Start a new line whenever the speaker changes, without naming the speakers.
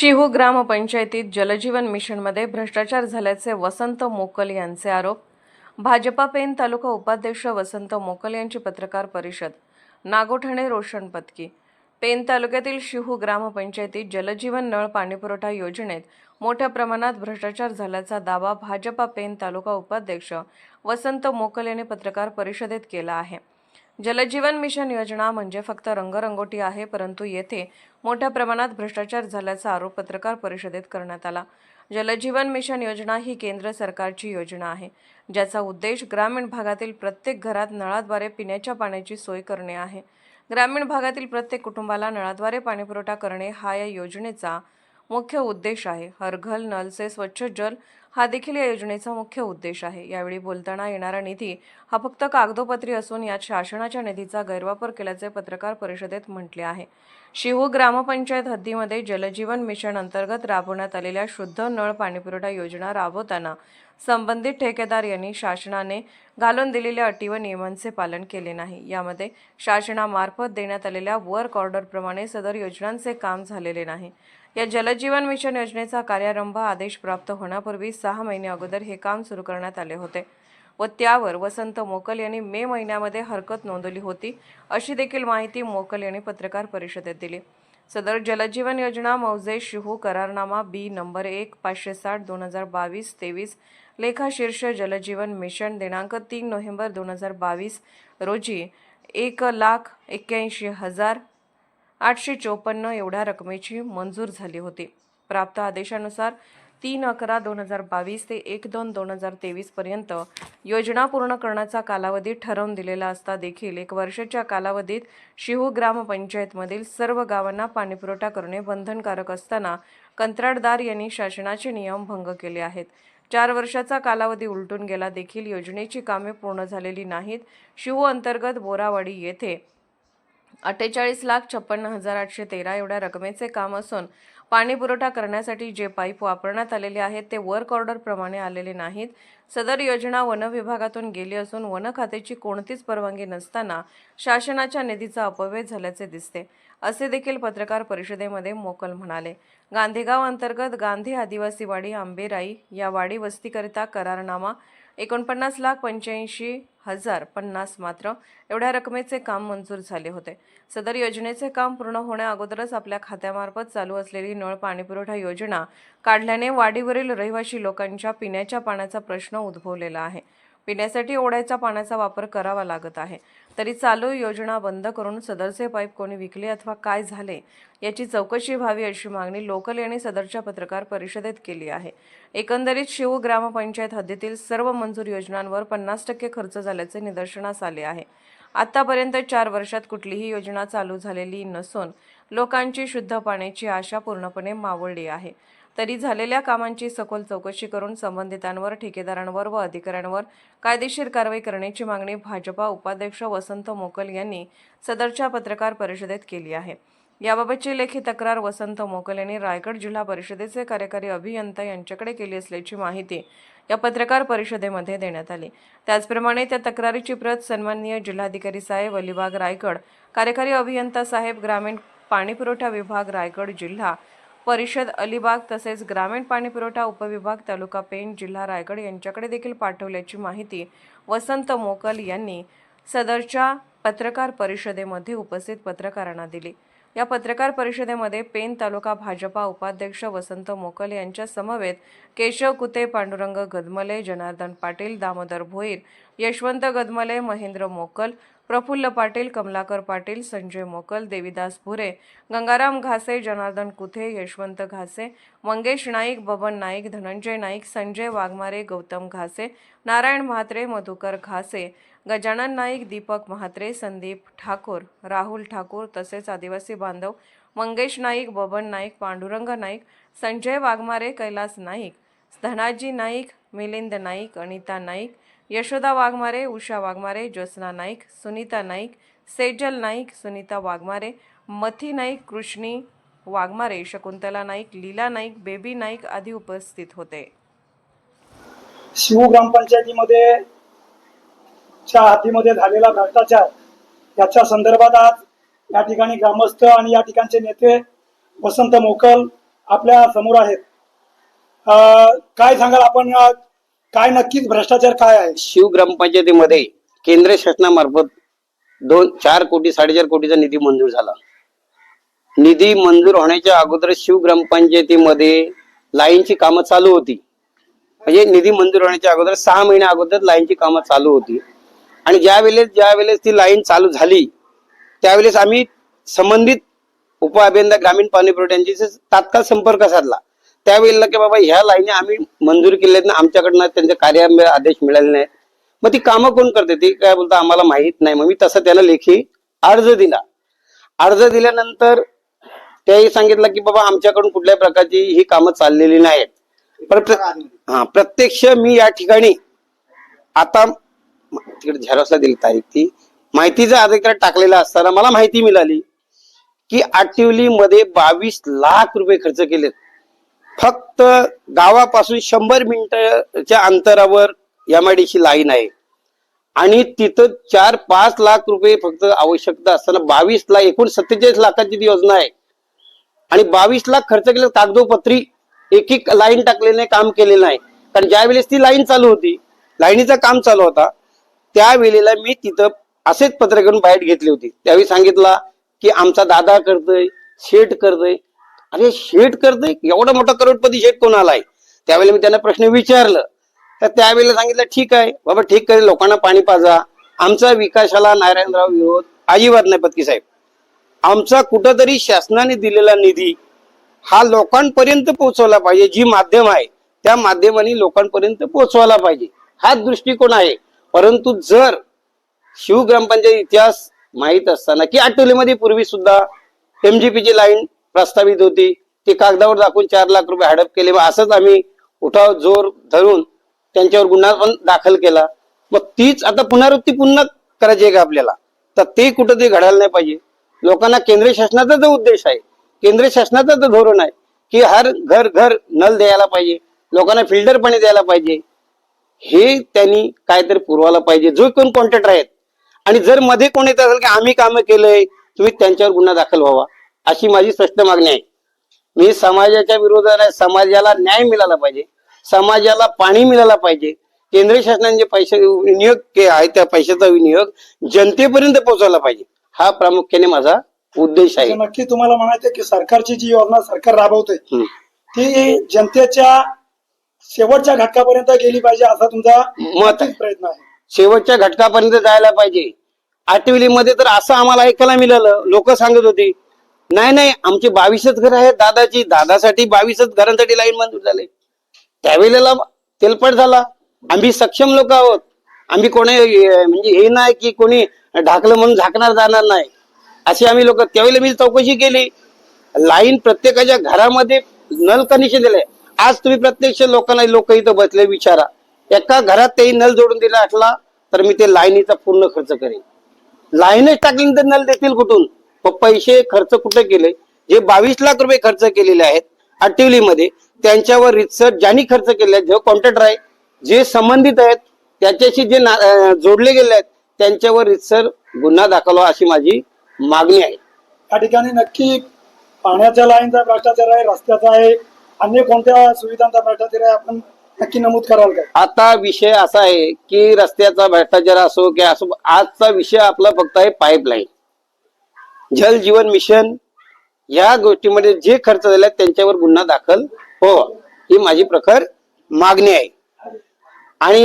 शिहू ग्रामपंचायतीत जलजीवन मिशनमध्ये भ्रष्टाचार झाल्याचे वसंत मोकल यांचे आरोप. भाजपा पेन तालुका उपाध्यक्ष वसंत मोकल यांची पत्रकार परिषद. नागोठणे रोशन पत्की. पेन तालुक्यातील शिहू ग्रामपंचायतीत जलजीवन नळ पाणीपुरवठा योजनेत मोठ्या प्रमाणात भ्रष्टाचार झाल्याचा दावा भाजपा पेन तालुका उपाध्यक्ष वसंत मोकल यांनी पत्रकार परिषदेत केला आहे. जलजीवन मिशन योजना म्हणजे फक्त रंगरंगोटी आहे परंतु येथे मोठ्या प्रमाणात भ्रष्टाचार झाल्याचा आरोप पत्रकार परिषदेत करण्यात आला. जलजीवन मिशन योजना ही केंद्र सरकारची योजना आहे ज्याचा उद्देश ग्रामीण भागातील प्रत्येक घरात नळाद्वारे पिण्याच्या पाण्याची सोय करणे आहे. ग्रामीण भागातील प्रत्येक कुटुंबाला नळाद्वारे पाणीपुरवठा करणे हा या योजनेचा मुख्य उद्देश आहे. हरघल घर नल से स्वच्छ जल हा देखील या योजनेचा मुख्य उद्देश आहे. यावेळी बोलताना येणारा निधी हा फक्त कागदोपत्री असून यात शासनाच्या निधीचा गैरवापर केल्याचे पत्रकार परिषदेत म्हटले आहे. शिहू ग्रामपंचायत हद्दीमध्ये जलजीवन मिशन अंतर्गत राबवण्यात आलेल्या शुद्ध नळ पाणीपुरवठा योजना राबवताना संबंधित ठेकेदार यांनी शासनाने घालून दिलेल्या अटी व नियमांचे पालन केले नाही. यामध्ये शासनामार्फत देण्यात आलेल्या वर्क ऑर्डरप्रमाणे सदर योजनांचे काम झालेले नाही. या जलजीवन मिशन योजनेचा कार्यारंभ आदेश प्राप्त होण्यापूर्वी सहा महिने अगोदर हे काम सुरू करण्यात आले होते व त्यावर वसंत मोकल यांनी मे महिन्यामध्ये हरकत नोंदवली होती अशी देखील माहिती मोकल यांनी पत्रकार परिषदेत दिली. सदर जलजीवन योजना मौजे शिहू करारनामा बी नंबर एक पाचशे साठ दोन हजार बावीस तेवीस लेखाशीर्ष जलजीवन मिशन दिनांक तीन नोव्हेंबर दोन हजार बावीस रोजी एक लाख एक्क्याऐंशी हजार आठशे चोपन्न एवढ्या रकमेची मंजूर झाली होती. प्राप्त आदेशानुसार तीन अकरा दोन हजार बावीस ते एक दोन दोन हजार तेवीस पर्यंत योजना पूर्ण करण्याचा कालावधी ठरवून दिलेला असता देखील एक वर्षाच्या कालावधीत शिहू ग्रामपंचायतमधील सर्व गावांना पाणीपुरवठा करणे बंधनकारक असताना कंत्राटदार यांनी शासनाचे नियम भंग केले आहेत. चार वर्षाचा कालावधी उलटून गेला देखील योजनेची कामे पूर्ण झालेली नाहीत. शिहू अंतर्गत बोरावाडी येथे अठ्ठेचाळीस लाख छप्पन्न हजार आठशे तेरा एवढ्या रकमेचे काम असून पाणी पुरवठा करण्यासाठी जे पाईप वापरण्यात आलेले आहेत ते वर्क ऑर्डरप्रमाणे आलेले नाहीत. सदर योजना वन विभागातून गेली असून वन खात्याची कोणतीच परवानगी नसताना शासनाच्या निधीचा अपव्यय झाल्याचे दिसते असे देखील पत्रकार परिषदेमध्ये मोकल म्हणाले. गांधीगाव अंतर्गत गांधी आदिवासी वाडी आंबेराई या वाडी वस्तीकरिता करारनामा एकोणपन्नास लाख पंच्याऐंशी हजार पन्नास मात्र एवढ्या रकमेचे काम मंजूर झाले होते. सदर योजनेचे काम पूर्ण होण्याअगोदरच आपल्या खात्यामार्फत चालू असलेली नळ पाणीपुरवठा योजना काढल्याने वाडीवरील रहिवासी लोकांच्या पिण्याच्या पाण्याचा प्रश्न उद्भवलेला आहे. पिण्यासाठी ओढ्याच्या पाण्याचा वापर करावा लागत आहे. तरी चालू योजना बंद करून सदरचे पाईप कोणी विकले अथवा काय झाले याची चौकशी व्हावी अशी मागणी लोकल यांनी सदरच्या पत्रकार परिषदेत केली आहे. एकंदरीत शिव ग्रामपंचायत हद्दीतील सर्व मंजूर योजनांवर पन्नास टक्के खर्च झाल्याचे निदर्शनास आले आहे. आतापर्यंत चार वर्षात कुठलीही योजना चालू झालेली नसून लोकांची शुद्ध पाण्याची आशा पूर्णपणे मावळली आहे. तरी झालेल्या कामांची सखोल चौकशी करून संबंधितांवर ठेकेदारांवर व अधिकाऱ्यांवर कायदेशीर कारवाई करण्याची मागणी भाजपा उपाध्यक्ष वसंत मोकल यांनी सदरच्या पत्रकार परिषदेत केली आहे. याबाबतची लेखी तक्रार वसंत मोकल यांनी रायगड जिल्हा परिषदेचे कार्यकारी अभियंता यांच्याकडे केली असल्याची माहिती या पत्रकार परिषदेमध्ये देण्यात आली. त्याचप्रमाणे त्या तक्रारीची प्रत सन्माननीय जिल्हाधिकारी साहेब अलिबाग रायगड कार्यकारी अभियंता साहेब ग्रामीण पाणीपुरवठा विभाग रायगड जिल्हा परिषद अलिबाग तसेच ग्रामीण पाणीपुरवठा उपविभाग तालुका पेण जिल्हा रायगड यांच्याकडे देखील पाठवल्याची माहिती वसंत मोकल यांनी सदरच्या पत्रकार परिषदेमध्ये उपस्थित पत्रकारांना दिली. या पत्रकार परिषदेमध्ये पेन तालुका भाजपा उपाध्यक्ष वसंत मोकल यांच्या समवेत केशव कुते पांडुरंग गदमले जनार्दन पाटील दामोदर भोईर यशवंत गदमले महेंद्र मोकल प्रफुल्ल पाटील कमलाकर पाटील संजय मोकल देविदास भुरे गंगाराम घासे जनार्दन कुथे यशवंत घासे मंगेश नाईक बबन नाईक धनंजय नाईक संजय वाघमारे गौतम घासे नारायण म्हात्रे मधुकर घासे गजानन नाईक दीपक म्हात्रे संदीप ठाकूर राहुल ठाकूर तसेच आदिवासी बांधव मंगेश नाईक बबन नाईक पांडुरंग नाईक संजय वाघमारे कैलास नाईक धनाजी नाईक मिलिंद नाईक अनिता नाईक यशोदा वाघमारे उषा वाघमारे ज्योत्स्ना नाईक सुनीता नाईक सेजल नाईक सुनीता वाघमारे मथी नाईक कृष्णी वाघमारे शकुंतला नाईक लीला नाईक बेबी नाईक आदी उपस्थित होते.
शिव ग्रामपंचायतीमध्ये च्या हातीमध्ये झालेला भ्रष्टाचार याच्या संदर्भात आज या ठिकाणी ग्रामस्थ आणि या ठिकाणचे नेते वसंत मोकल आपल्यासमोर आहेत. अं, काय सांगाल आपण काय नक्कीच भ्रष्टाचार काय आहे?
शिव ग्रामपंचायतीमध्ये केंद्र शासनामार्फत दोन चार कोटी साडेचार कोटीचा निधी मंजूर झाला. निधी मंजूर होण्याच्या अगोदर शिव ग्रामपंचायतीमध्ये लाईनची कामं चालू होती. म्हणजे निधी मंजूर होण्याच्या अगोदर सहा महिन्या अगोदर लाईनची कामं चालू होती. आणि ज्या वेळेस ज्या वेळेस ती लाईन चालू झाली त्यावेळेस आम्ही संबंधित उप अभियंता ग्रामीण पाणी पुरवठ्यांशी तात्काळ संपर्क साधला. त्यावेळेला की बाबा ह्या लाईनी आम्ही मंजूर केल्या आहेत ना आमच्याकडनं त्यांचे कार्य आदेश मिळाले नाहीत. मग ती कामं कोण करते? ती काय बोलता आम्हाला माहीत नाही. मग मी तसं त्याला लेखी अर्ज दिला. अर्ज दिल्यानंतर त्याही सांगितलं की बाबा आमच्याकडून कुठल्याही प्रकारची ही कामं चाललेली नाहीत. हा प्रत्यक्ष मी या ठिकाणी आता तिकडे झेरॉसला दिली तारीख ती. माहितीचा अधिकार टाकलेला असताना मला माहिती मिळाली की आटिवली मध्ये बावीस लाख रुपये खर्च केलेत. फक्त गावापासून शंभर मिनिटाच्या अंतरावर एमआयडीसी लाईन आहे. आणि तिथं चार पाच लाख रुपये फक्त आवश्यकता असताना बावीस लाख एकूण सत्तेचाळीस लाखाची ती योजना आहे. आणि बावीस लाख खर्च केले कागदोपत्री एक एक लाईन टाकलेले काम केलेलं नाही कारण ज्या वेळेस ती लाईन चालू होती लाईनीचं काम चालू होता त्यावेळेला मी तिथं असेच पत्र घेऊन बाहेर घेतली होती. त्यावेळी सांगितला की आमचा दादा करतोय शेठ करतोय अरे शेठ करतोय? एवढा मोठा करोडपती शेठ कोणाला आहे त्यावेळेला मी त्यांना प्रश्न विचारलं. तर त्यावेळेला सांगितलं ठीक आहे बाबा ठीक करे लोकांना पाणी पाजा. आमचा विकासाला नारायणराव विरोध अजिबात नाही पत्की साहेब. आमचा कुठंतरी शासनाने दिलेला निधी हा लोकांपर्यंत पोहोचवला पाहिजे. जी माध्यम आहे त्या माध्यमाने लोकांपर्यंत पोहोचवायला पाहिजे. हा दृष्टिकोन आहे. परंतु जर शिव ग्रामपंचायत इतिहास माहीत असताना की आठवलीमध्ये पूर्वी सुद्धा एमजीपीची ची लाईन प्रस्तावित होती. ती कागदावर दाखवून चार लाख रुपये हडप केले. मग असंच आम्ही उठाव जोर धरून त्यांच्यावर गुन्हा पण दाखल केला. मग तीच आता पुनरावृत्ती पुन्हा करायची आहे का आपल्याला? तर ते कुठं ते घडायला नाही पाहिजे. लोकांना केंद्रीय शासनाचा जो उद्देश आहे. केंद्रीय शासनाचा जो धोरण आहे की हर घर घर नल द्यायला पाहिजे. लोकांना फिल्टर पाणी द्यायला पाहिजे. हे त्यांनी काहीतरी पुरवायला पाहिजे. जो कोण कॉन्ट्रॅक्टर आहेत. आणि जर मध्ये कोण येत असेल की आम्ही कामं केलंय तुम्ही त्यांच्यावर गुन्हा दाखल व्हावा. अशी माझी स्पष्ट मागणी आहे. मी समाजाच्या विरोधात समाजाला न्याय मिळाला पाहिजे. समाजाला पाणी मिळालं पाहिजे. केंद्र शासनाने जे पैसे विनियोग के आहे त्या पैशाचा विनियोग जनतेपर्यंत पोहोचवला पाहिजे. हा प्रामुख्याने माझा उद्देश आहे.
तर नक्की तुम्हाला म्हणायचं की सरकारची जी योजना सरकार राबवते. ती जनतेच्या शेवटच्या घटकापर्यंत गेली पाहिजे असा तुमचा
मत आहे.
प्रयत्न आहे.
शेवटच्या घटकापर्यंत जायला पाहिजे. आठवलीमध्ये तर असं आम्हाला ऐकायला मिळालं. लोक सांगत होती नाही नाही आमची बावीसच घर आहेत दादाची. दादासाठी बावीसच घरांसाठी लाईन मंजूर झाले. त्यावेळेला तेलपट झाला. आम्ही सक्षम लोक आहोत. आम्ही कोणी म्हणजे हे नाही की कोणी ढाकलं म्हणून झाकणार जाणार नाही. अशी आम्ही लोक त्यावेळेला मी चौकशी केली. लाईन प्रत्येकाच्या घरामध्ये नल कनेक्शन दिले आज तुम्ही प्रत्यक्ष लोकांना लोक इथं बसले विचारा. एका घरात तेही नल जोडून दिला असला तर मी ते लाईनीचा पूर्ण खर्च करेन. लाईनच टाकली तर नल देतील कुठून? मग पैसे खर्च कुठे केले? जे बावीस लाख रुपये खर्च केलेले आहेत आटिवलीमध्ये त्यांच्यावर रितसर ज्यांनी खर्च केले आहेत जो कॉन्ट्रॅक्टर आहे जे संबंधित आहेत त्याच्याशी जे जोडले गेले आहेत त्यांच्यावर रितसर गुन्हा दाखल व्हावा अशी माझी मागणी आहे.
या ठिकाणी नक्की पाण्याच्या लाईनचा भ्रष्टाचार आहे रस्त्याचा आहे अन्य कोणत्या सुविधांचा भ्रष्टाचार आहे आपण नक्की नमूद कराल काय
आता विषय असा आहे की रस्त्याचा भ्रष्टाचार असो की असो आजचा विषय आपला फक्त आहे पाईपलाईन जल जीवन मिशन या गोष्टीमध्ये जे खर्च झाला त्यांच्यावर गुन्हा दाखल हो ही माझी प्रखर मागणी आहे. आणि